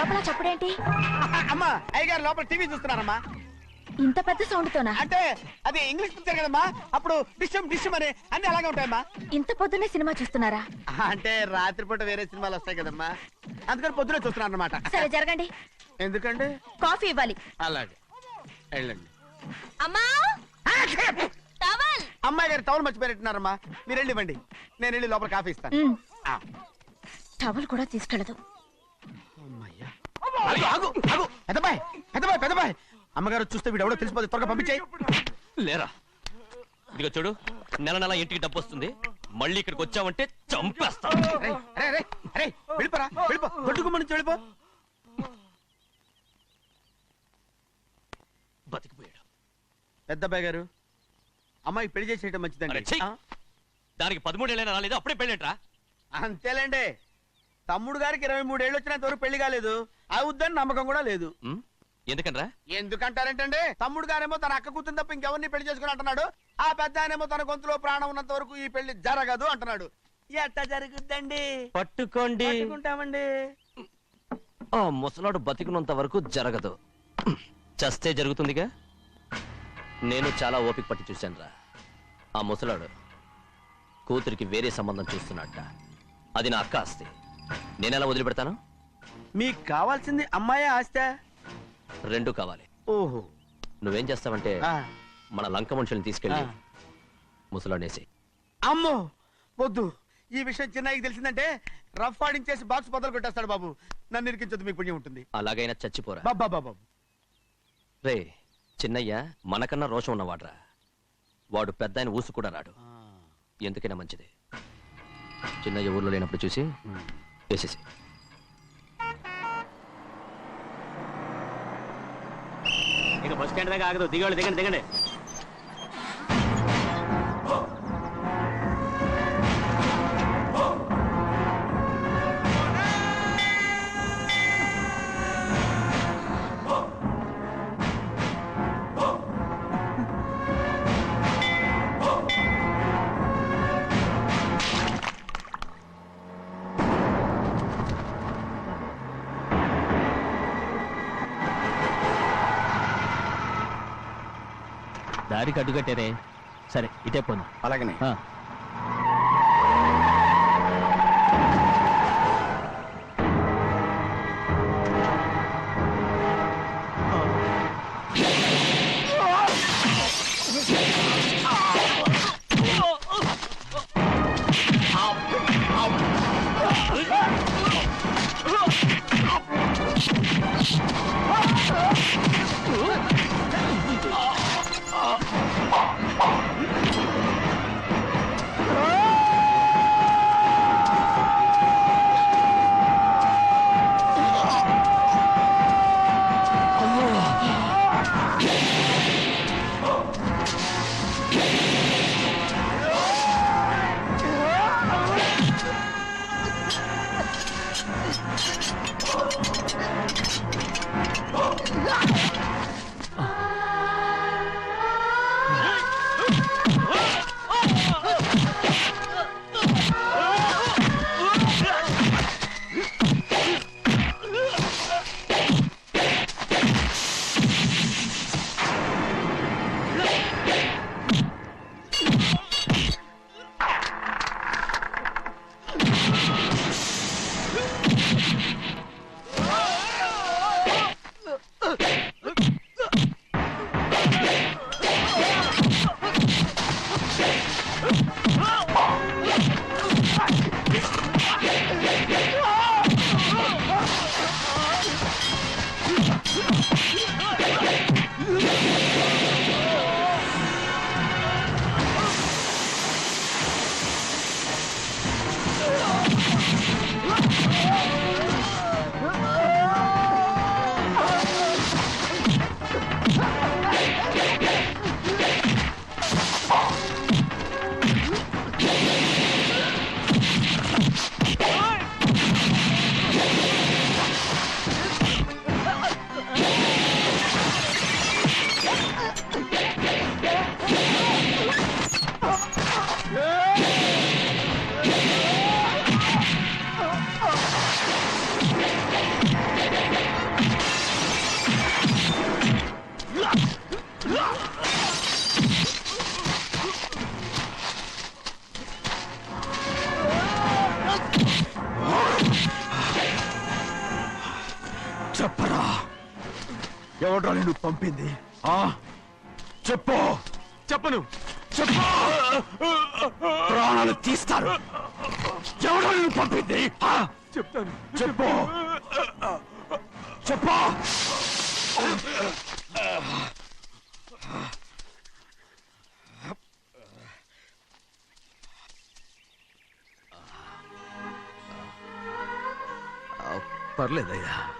లోపల చప్పుడేంటి? అమ్మా అయ్యగారు లోపల టీవీ చూస్తున్నారమ్మా. ఇంత పెద్ద సౌండ్ తోనా అంటే అది ఇంగ్లీష్ పిక్చర్ కదమ్మా. అప్పుడు డిషం డిషం అని అన్ని అలాగే ఉంటాయమ్మా. ఇంత పొద్దున్నే సినిమా చూస్తున్నారా? అంటే రాత్రిపూట వేరే సినిమాలు వస్తాయి కదమ్మా. అందుకని పొద్దునే చూస్తున్నాను అనమాట సరే జరగండి. ఎందుకండి? కాఫీ ఇవ్వాలి. అలాగే. వెళ్ళండి. అమ్మా! టవల్! అమ్మాయి గారు టౌన్ మర్చిపోయినట్టున్నారమ్మా. మీరు వెళ్ళి ఇవ్వండి. నేను వెళ్ళి లోపల కాఫీ ఇస్తాను. టవల్ కూడా తీసుకెళ్ళదు. అమ్మయ్యా. ఆగు, ఆగు, ఆగు. పెద్దబాయ్ పెద్దబాయ్ పెద్దబాయ్ అమ్మగారు చూస్తే వీడు ఎవడో తెలిసిపోతే త్వరగా పంపించాయి. లేరా. ఇదిగో చూడు నెల నెల ఇంటికి డబ్బు వస్తుంది. మళ్ళీ ఇక్కడికి వచ్చావంటే వెళ్ళిపోరా వెళ్ళిపో. దొడ్డుకుమ్మ నుంచి వెళ్ళిపో. బతికిపోయాడు. పెద్దబాయ్ గారు అమ్మాయి పెళ్ళి చేసేయటం అరే, మంచిదండి ఛీ! ఆ? దానికి పదమూడేళ్ళైనా రాలేదు? అప్పుడే పెళ్ళేంట్రా? అంతేలేండి. తమ్ముడు గారికి ఇరవై మూడేళ్ళు వచ్చినంత వరకు పెళ్ళి కాలేదు. అవుద్దని నమ్మకం కూడా లేదు. ఉం? ఎందుకనరా? ఎందుకంటారేంటండి? తమ్ముడు గారేమో తన అక్క కూతురు తప్ప ఇంకెవరిని పెళ్ళి చేసుకుని అంటున్నాడు. ఆ పెద్ద ఆయనేమో తన గొంతులో ప్రాణం ఉన్నంత వరకు ఈ పెళ్ళి జరగదు అంటున్నాడు. ఎట్ట జరుగుద్దండి? పట్టుకోండి. పట్టుకుంటామండి. ఆ ముసలాడు బతికినంత వరకు జరగదు. చస్తే జరుగుతుందిగా? నేను చాలా ఓపిక పట్టి చూశానురా. ఆ ముసలాడు కూతురికి వేరే సంబంధం చూస్తున్నట్ట అది నా అక్క ఆస్తి. నేనెలా వదిలిపెడతాను? మీకు కావాల్సింది అమ్మాయి ఆస్తా. రెండు కావాలి. ఓహో. నువ్వేం చేస్తావంటే ఆ. మన లంక మనుషుల్ని తీసుకెళ్ళి ఆ. ముసలాడేసి అమ్మో వద్దు. ఈ విషయం చిన్నయ్యకి తెలిసిందంటే రఫ్ ఆడించేసి బాక్స్ బదులు కొట్టేస్తాడు బాబు. నన్ను ఇరికించొద్దు మీకు పుణ్యం ఉంటుంది. అలాగైనా చచ్చిపోరా. బాబా బాబా రే చిన్నయ్య మనకన్నా రోషం ఉన్నవాడ్రా. వాడు పెద్ద ఆయన ఊసు కూడా రాడు. ఎందుకైనా మంచిది. చిన్నయ్య ఊర్లో లేనప్పుడు చూసి వేసేసి ఇక బస్ స్టాండ్ దాకా ఆగదు. దిగండి దిగండి దిగండి. దారికి అడ్డుకట్టారే సరే ఇటే పోను. అలాగనే. చెప్పరా? ఎవడ్రా నిన్ను పంపింది? ఆ? చెప్పు. చెప్పను. చెప్పు. ప్రాణాలు తీస్తారు. ఎవడో నిన్ను పంపింది? ఆ? చెప్తాను. చెప్పు. చెప్పు. పర్లేదయ్యా.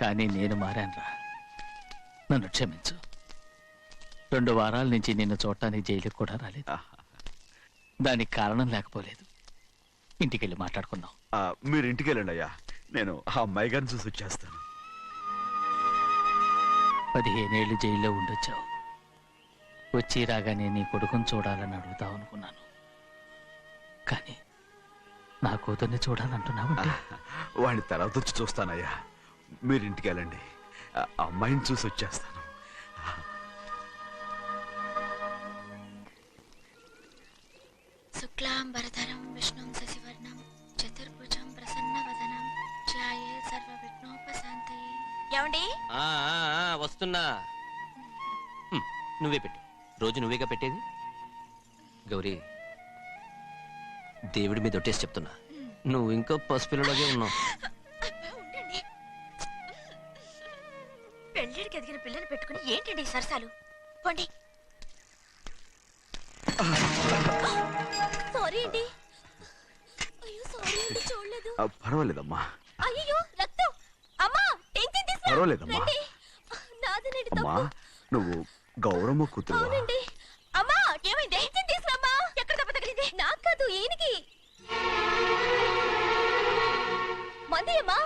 కానీ నేను మారానురా. నన్ను క్షమించు. రెండు వారాల నుంచి నిన్ను చూడటానికి జైలుకి కూడా రాలేదు. దానికి కారణం లేకపోలేదు. ఇంటికెళ్ళి మాట్లాడుకుందాం. ఆ, మీరు ఇంటికి వెళ్ళండి అయ్యా. నేను ఆ అమ్మాయి గారిని చూసి వచ్చేస్తాను. పదిహేనేళ్ళు జైల్లో ఉండొచ్చావు. వచ్చి రాగానే నీ కొడుకుని చూడాలని అడుగుతావు అనుకున్నాను. కానీ నా కూతుర్ని చూడాలంటున్నావంటే? వాడిని తర్వాత వచ్చి చూస్తానయ్యా. మీరు ఇంటికి వెళ్ళండి అమ్మాయిని చూసి వచ్చేస్తాను. శుక్లాంబరధరం విష్ణుం శశివర్ణం చతుర్భుజం ప్రసన్నవదనం ధ్యాయే సర్వవిఘ్నోపశాంతయే. ఏమండి? ఆ, ఆ, ఆ, వస్తున్నా. నువ్వే పెట్టు. రోజు నువ్వేగా పెట్టేది? గౌరీ దేవుడి మీద ఒట్టేసి చెప్తున్నా. నువ్వు ఇంకా పసిపిల్లలాగే ఉన్నావు. ఈ సరసాలు పోండి. సారీ అండి. అయ్యో సారీ అండి చూడలేదు. ఆ, పర్వాలేదమ్మా. అయ్యో రక్తం. అమ్మా తీసుకురా. పర్వాలేదమ్మా. రండి. నాదనండి అమ్మా తప్పు. నువ్వు గౌరమ్మ కూతురు అవునండి. అమ్మా ఏమైంది? తీసుకురామ్మా. ఎక్కడ దెబ్బ తగిలింది? నాకు కాదు ఈయనకి. మంది అమ్మా.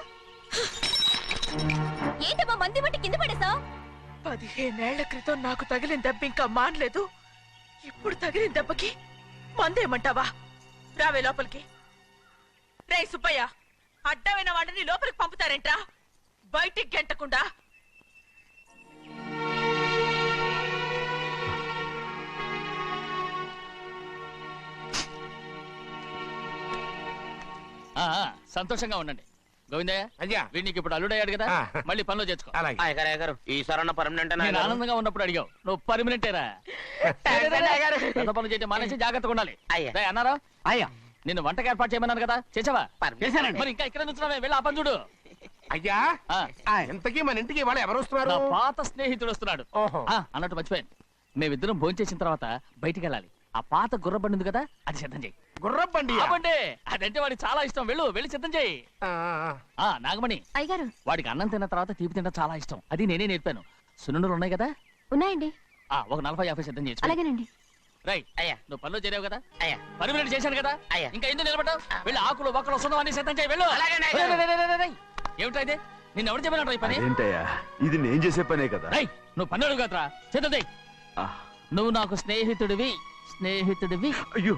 ఏంటమ్మా మంది బట్టి కింద పడేసా పదిహేనేళ్ళ క్రితం నాకు తగిలిన దెబ్బ ఇంకా మానలేదు. ఇప్పుడు తగిలిన దెబ్బకి మందేమంటావా? రావే లోపలికి. రే సుబ్బయ్య అడ్డమైన వాడిని లోపలికి పంపుతారేంట్రా? బయటికి గెంటకుండా. ఆ, సంతోషంగా ఉండండి. గోవిందయ్య అయ్యా వీడికి ఇప్పుడు అల్లుడయ్యాడు కదా ఆ. మళ్ళీ పనిలో చేర్చుకో అలాగే గారు ఈసారన్న పర్మనెంట్ నేను ఆనందంగా ఉన్నప్పుడు అడిగావు నువ్వు పర్మనెంటేరా పెద్ద పనులు చేయడం మానేసి జాగ్రత్తగా ఉండాలి అయ్యా. రేయ్, అన్నారా అయ్యా నిన్ను వంటకి ఏర్పాటు చేయమన్నాను కదా చేసావా చేశానండి. మరి ఇంకా ఇక్కడ నుంచున్నావే వెళ్ళి ఆ పని చూడు అయ్యా ఆ, ఇంతకీ మన ఇంటికి ఇవాళ ఎవరు వస్తున్నారు పాత స్నేహితుడు వస్తున్నాడు ఓహో ఆ, అన్నట్టు మర్చిపోయాను మేమిద్దరం భోంచేసిన తర్వాత బయటికి వెళ్ళాలి ఆ పాత గుర్రబండి ఉంది కదా అది సిద్ధం చేయి. గుర్రబండి అదంటే వాడికి చాలా ఇష్టం. వెళ్ళు వెళ్ళి సిద్ధం చేయి. ఆ నాగమణి అయ్యగారు. వాడికి అన్నం తిన్న తర్వాత తీపి తినడం చాలా ఇష్టం. అది నేనే నేర్పాను. సున్నుండలు ఉన్నాయి కదా? ఉన్నాయండి. ఆ ఒక నలభై యాభై సిద్ధం చేసి అలాగేనండి. అయ్యా నువ్వు పనిలో చేరావు కదా? అయ్యా. చేశాను కదా? అయ్యా. ఇంకా ఎందుకు నిలబడ్డావు? వెళ్ళి ఆకులు ఒక్కలు వస్తుందో అన్ని సిద్ధం చేయి వెళ్ళు. అలాగేనే, రేయ్, రేయ్, రేయ్, రేయ్, రేయ్. ఏమిటా ఇది? నిన్ను ఎవరు చెప్పినట్టు ఈ పని? ఇది నేను చేసే పనే కదా? రై నువ్వు పని అడుగు కదరా. సిద్ధం చేయి. ఆ, నువ్వు నాకు స్నేహితుడివి. స్నేహితుడివి. అయ్యో.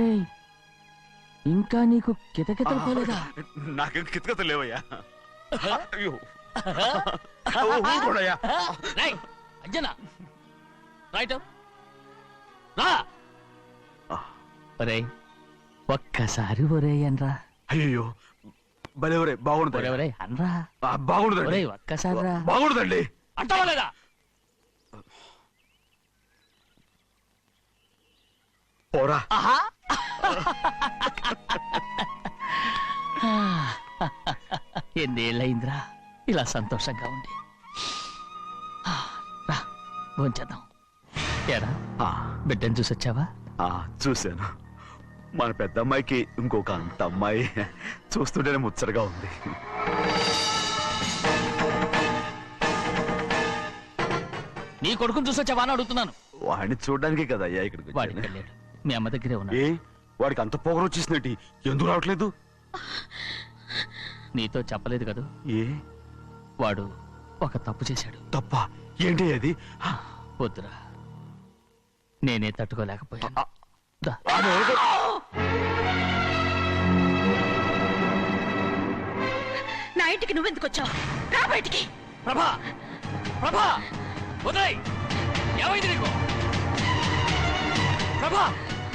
ఏయ్, ఇంకా నీకు కితకితలు పోలేదా? నాకేం కితకత లేవయ్యా. అయ్యో. ఊరుకోడయ్యా రేయ్, అంజనా రైట్ రా. ఆ. ఒరేయ్ ఒక్కసారి ఒరేయ్ అనరా. అయ్యో భలే ఒరే ఒరే బాగుండదు ఒరేయ్ అనరా. బాగుండదండి ఒరేయ్ ఒక్కసారి రా. బాగుండదండి అంటావా లేదా? పోరా. ఆహా. ఎన్నేళ్ళయిందిరా? ఇలా సంతోషంగా ఉండి. ఆ, రా భోంచేద్దాం. ఆ, బిడ్డను చూసి వచ్చావా ఆ, చూశాను. మన పెద్ద అమ్మాయికి ఇంకొక అంత అమ్మాయి చూస్తుంటేనే ముచ్చటగా ఉంది. నీ కొడుకుని చూసి వచ్చావా అని అడుగుతున్నాను. వాడిని చూడడానికే కదా అయ్యా ఇక్కడికి వాడికి వచ్చాను. వెళ్ళాడు. మీ అమ్మ దగ్గరే ఉన్నాడు. ఏ వాడికి అంత పొగరు వచ్చేసినట్టు ఎందుకు రావట్లేదు? నీతో చెప్పలేదు కదా? ఏ? వాడు ఒక తప్పు చేశాడు. తప్ప? ఏంటి అది? వద్దురా. నేనే తట్టుకోలేకపోయాను. నా ఇంటికి నువ్వెందుకు వచ్చావు? రా బయటికి. ప్రభా! ప్రభా! వదిలేయ్! ఏమైంది నీకు? ప్రభా!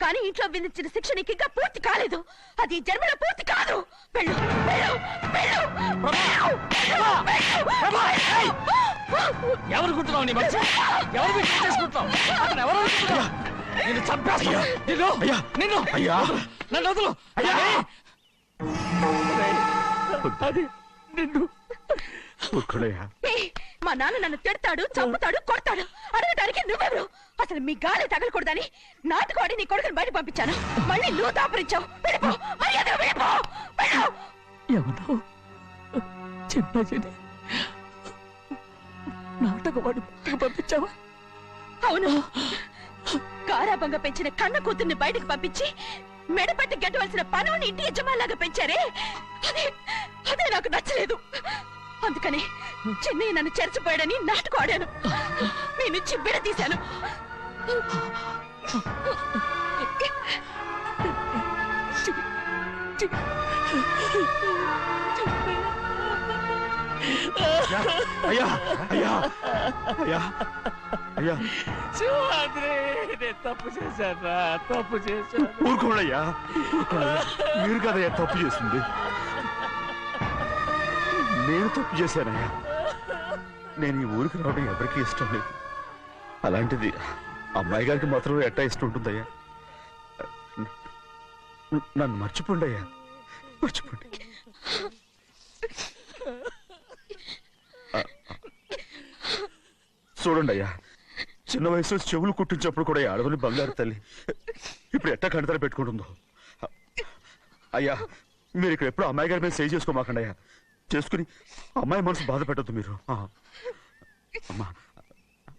కానీ ఇంట్లో విధించిన శిక్ష నీకు ఇంకా పూర్తి కాలేదు. అది జన్మలో పూర్తి కాదు. వెళ్ళు వెళ్ళు వెళ్ళు. ఎవరు కుట్టున్నావు నీ మంచి ఎవరు మీకు చేసుకుంటున్నావు అతను ఎవరు అనుకుంటున్నావు? నిన్ను చంపేస్తా నిన్ను అయ్యా. నిన్ను! అయ్యా. నన్ను వదులు. అయ్యా. అది నిన్ను. ఊరుకోడయ్యా ఏయ్, మా నాన్న నన్ను తిడతాడు చంపుతాడు కొడతాడు. అడగటానికి నువ్వెవరు అసలు మీ గాలి తగలకూడదని నాటుకోడి నీ కొడుకుని బయట పంపించాను. మళ్ళీ నువ్వు దాపరించావు వెళ్ళిపో. మర్యాదగా వెళ్ళిపో. వెళ్ళు. ఎవరు చిన్న చెడి నాటకవాడు పంపించావా? అవును. గారాబంగా పెంచిన కన్న కూతుర్ని బయటకు పంపించి మెడపట్టి గెట్టవలసిన పనుని ఇంటి యజమానిలాగా పెంచారే? అదే అదే నాకు నచ్చలేదు. అందుకని చిన్నయ్య నన్ను చెరచిపోయాడని నాటుకు ఆడాను మీ నుంచి బిడ తీశాను అయ్యా అయ్యా అయ్యా అయ్యా. తప్పు చేశాను తప్పు చేశాను. ఊరుకోడయ్యా. మీరు కదయ్యా తప్పు చేసింది. నేను తప్పు చేశానయ్యా. నేను ఈ ఊరికి రావడం ఎవరికి ఇష్టం లేదు. అలాంటిది అమ్మాయి గారికి మాత్రం ఎట్టా ఇష్టం ఉంటుందయ్యా? నన్ను మర్చిపోండి అయ్యా. మర్చిపోండి. చూడండి అయ్యా. చిన్న వయసులో చెవులు కుట్టించినప్పుడు కూడా అడవిని బంగారు తల్లి. ఇప్పుడు ఎట్టా కంటతర పెట్టుకుంటుందో. అయ్యా మీరు ఇక్కడ ఎప్పుడు అమ్మాయి గారి మీద సేవ్ చేసుకోమాకండి అయ్యా. చేసుకుని అమ్మాయి మనసు బాధ పెట్టద్దు మీరు. అమ్మా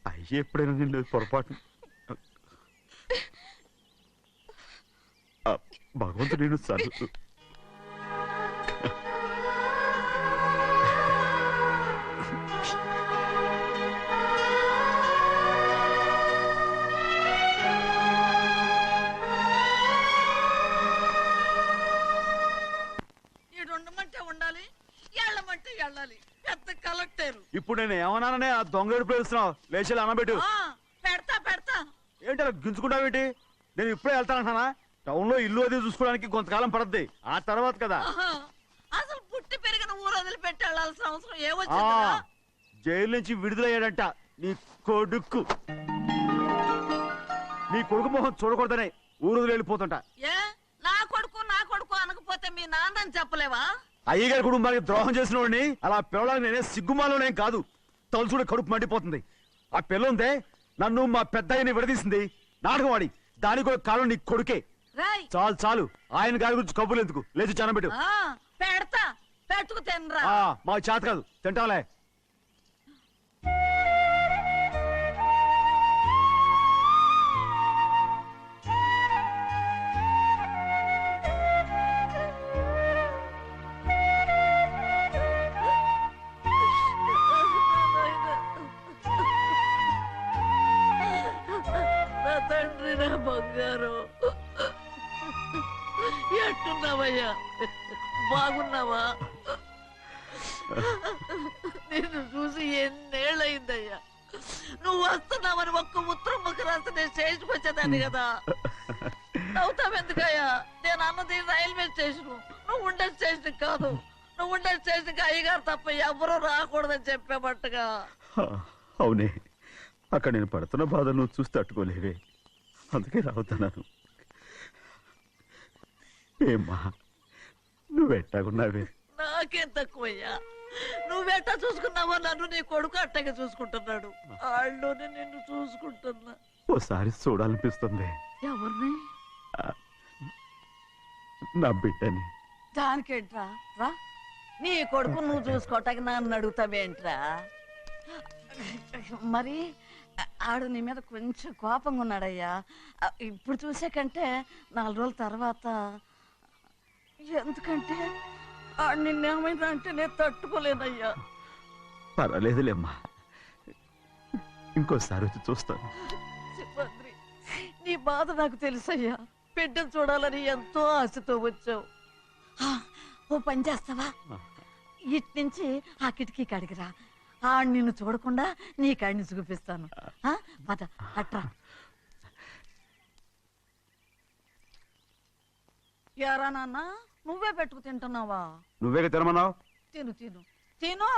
అయ్యి ఎప్పుడైనా నేను పొరపాటు భగవంతుడు నేను ఉండాలి వెళ్ళమంటే వెళ్ళాలి పెద్ద కలెక్టర్. ఇప్పుడు నేను ఏమన్నాననే ఆ దొంగ ఏడుపు వేస్తున్నావు? లేచి అనబెట్టు పెడతా పెడతా. ఏంటి అలా గించుకుంటావేంటి నేను ఇప్పుడే వెళ్తానంటున్నా టౌన్లో ఇల్లు అది చూసుకోవడానికి కొంతకాలం పడద్ది. ఆ తర్వాత కదా. అసలు పుట్టి పెరిగిన ఊరు వదిలిపెట్టి వెళ్ళాల్సిన అవసరం ఏమొచ్చిందిరా జైలు నుంచి విడుదలయ్యాడంట నీ కొడుకు. నీ కొడుకు మొహం చూడకూడదనే ఊరు వదిలి వెళ్ళిపోతుంట. ఏ నా కొడుకు నా కొడుకు అనకపోతే మీ నాన్నని చెప్పలేవా? అయ్యగారి కుటుంబానికి ద్రోహం చేసిన వాడిని అలా పిల్లడానికి నేనే సిగ్గుమాలోనేం కాదు. తలుచుడు కడుపు మండిపోతుంది. ఆ పిల్ల ఉందే నన్ను మా పెద్దయ్యని విడదీసింది. నాటకవాడి దానికి కూడా కాలం నీ కొడుకే. రాయ్. చాలు చాలు. ఆయన గారి గురించి కబుర్లు ఎందుకు? లేచి చానబెట్టు ఆ, పెడతా. పెట్టుకు తినరా. ఆ, మాకు చేత కాదు. తింటాంలే నా తండ్రి నా బంగారు. ఒక్క ఉత్తరం ముక్క రాస్తే నేను స్టేషన్కి వచ్చేదాన్ని కదా. నవ్వుతావెందుకయ్యా నేను అన్నది రైల్వే స్టేషన్ నువ్వు ఉండే స్టేషన్ కాదు. నువ్వు ఉండే స్టేషన్కి అయ్యగారు తప్ప ఎవరూ రాకూడదని చెప్పేమట్టుగా అవునే. అక్కడ నేను పడుతున్న బాధ నువ్వు చూసి తట్టుకోలేవే. అందుకే రావుతున్నాను ఏమ్మా నువ్వెట్టాగున్నావే నాకేం తక్కువయ్యా? నువ్వెట్టా చూసుకున్నావో నన్ను నీ కొడుకు అట్టగా చూసుకుంటున్నాడు. వాళ్ళలోనే నిన్ను చూసుకుంటున్నా. ఓసారి చూడాలనిపిస్తుంది. ఎవరిని? నా బిడ్డని. దానికేంట్రా? రా. నీ కొడుకు నువ్వు చూసుకోవటానికి నన్ను అడుగుతావేంట్రా మరి ఆడు నీ మీద కొంచెం కోపంగా ఉన్నాడయ్యా. ఇప్పుడు చూసే కంటే నాలుగు రోజుల తర్వాత ఎందుకంటే ఆడు నిన్నేమైందా అంటే నేను తట్టుకోలేనయ్యా. పర్వాలేదులేమ్మా. ఇంకోసారి వచ్చి చూస్తాను. నీ బాధ నాకు తెలుసయ్యా. బిడ్డను చూడాలని ఎంతో ఆశతో వచ్చావు. ఆ, ఓ పని చేస్తావా? ఇటు నుంచి ఆ కిటికీ కాడికిరా. ఆ నిన్ను చూడకుండా నీ కాడిని చూపిస్తాను. ఆ, పద అట్రా. యారా నాన్న? నువ్వే పెట్టుకు తింటున్నావా? నువ్వే తినమన్నావు? తిను తిను. తిను!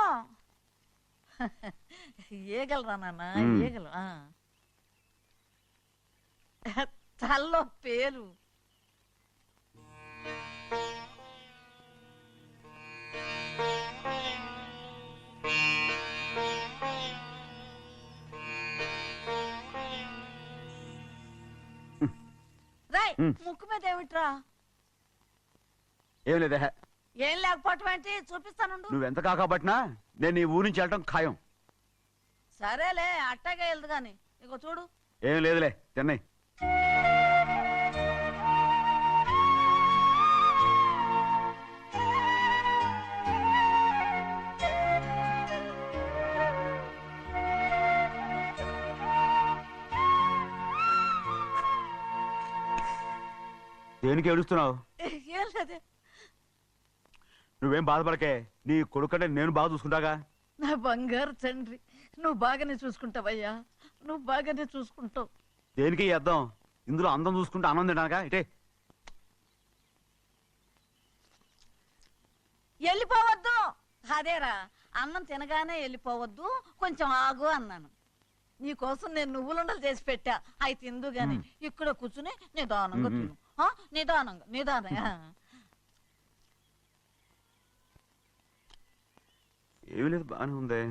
ఏగలరా నాన్న? మ్మ్. ఏగలు ఆ. తల్లో పేరు రాయ్ మ్మ్. ముక్కు మీద ఏమిట్రా? ఏం లేదే. ఏం లేకపోవటం ఏంటి? చూపిస్తానుండు నువ్వెంత కాకబట్టినా నేను ఈ ఊరి నుంచి వెళ్ళటం ఖాయం. సరేలే అట్టాగే వెళ్దు గాని. ఇగో చూడు. ఏం లేదులే తిన్నాయి దేనికి ఏడుస్తున్నావు? నువ్వేం బాధపడకే. నీ కొడుకంటే నేను బాగా చూసుకుంటాగా. నా బంగారు తండ్రి నువ్వు బాగానే చూసుకుంటావయ్యా. నువ్వు బాగానే చూసుకుంటావు. దేనికి అద్దం ఇందులో అందం చూసుకుంటే ఆనందం తినగా ఇటే. వెళ్ళిపోవద్దు. అదేరా అన్నం తినగానే వెళ్ళిపోవద్దు. కొంచెం ఆగు అన్నాను. నీకోసం నేను నువ్వులుండలు చేసి పెట్టా. అవి తిందు గాని ఇక్కడ కూర్చుని నిదానంగా. తిను. ఆ, నిదానంగా నిదానంగా. ఏమీ లేదు బాగానే ఉందే